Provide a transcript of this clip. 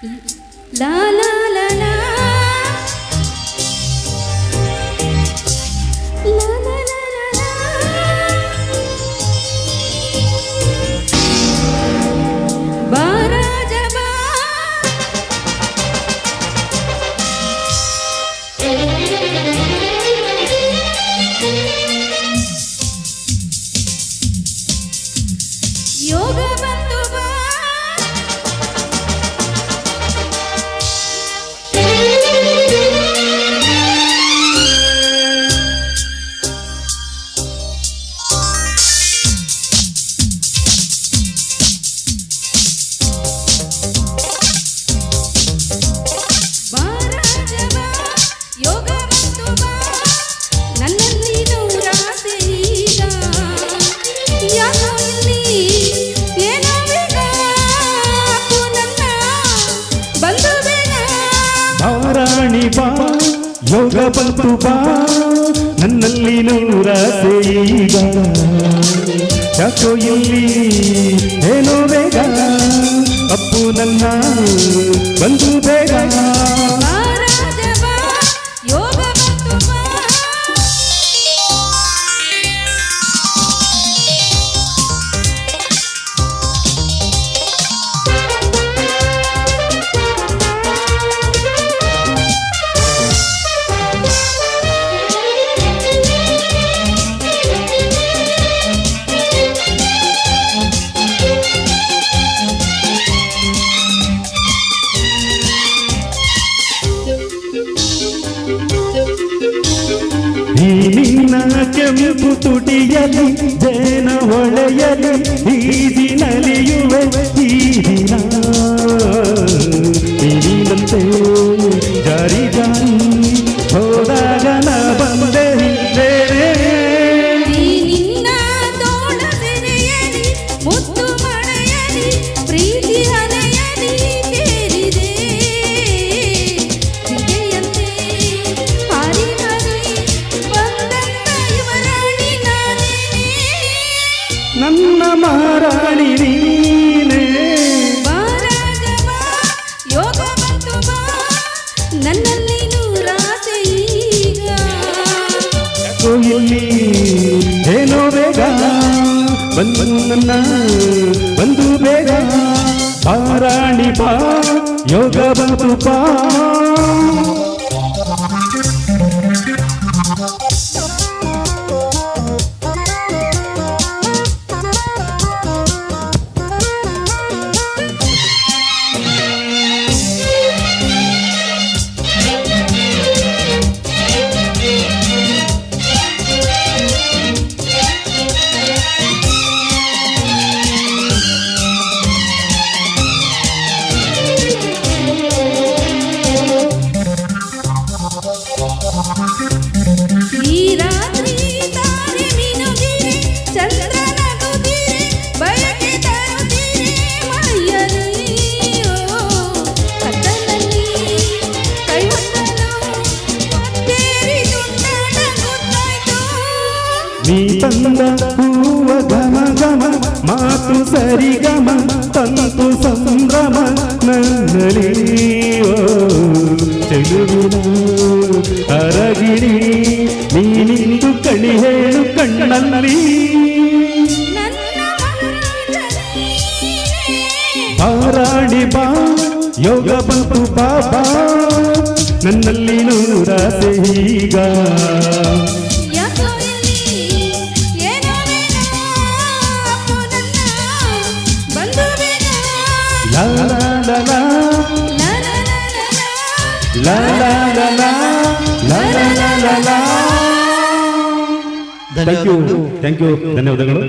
லா லா லா ಯೋಗ ಬಂತು ಬಾ. ನನ್ನಲ್ಲಿ ನೂರಾಸೆ ಈಗ. ಯಾಕೋ ಇಲ್ಲಿ ಏನೋ ಬೇಗ. ಅಪ್ಪು ನನ್ನ ಬಂದು ಬೇಗ. ಈ ನಿನ್ನ ಕೆಂಪು ತುಟಿಯಲಿ ಜೇನ ಹೊಳೆಯಲಿ ಈಜಿನಲಿಯುವೆ ಏನೋ ಬೇಗ? ಬಂದು ಬಂದು ಬೇಗ. ಪಾರಾಣಿ ಪಾ ಯೋಗ ಬಂತು ಬಾ. ತಂದ ಹೂವ ಘಮ ಘಮ ಮಾತು ಸರಿ ಗಮ ತಂತು ಸಂಭ್ರಮ ನನ್ನಲಿ ಓ ಚೆಲುವಿನ ಅರಗಿಣಿ ನೀನಿಂದು ಕಣಿ ಹೇಳು ಕಣ್ಣಲ್ಲಿ ನನ್ನ ಮಹಾರಾಜ ನೀನೇ. ಪಾರಾಣಿ ಬಾ ಯೋಗ ಬಂತು ಬಾಬಾ ನನ್ನಲ್ಲಿ ನೂರಾಸೆ ಈಗ ಯಾಕೋ ಇಲ್ಲಿ ಏನೋ ಬೇಗ ಅಪ್ಪು ನನ್ನ ಬಂದು ಬೇಗ thank you thank you ಧನ್ಯವಾದಗಳು.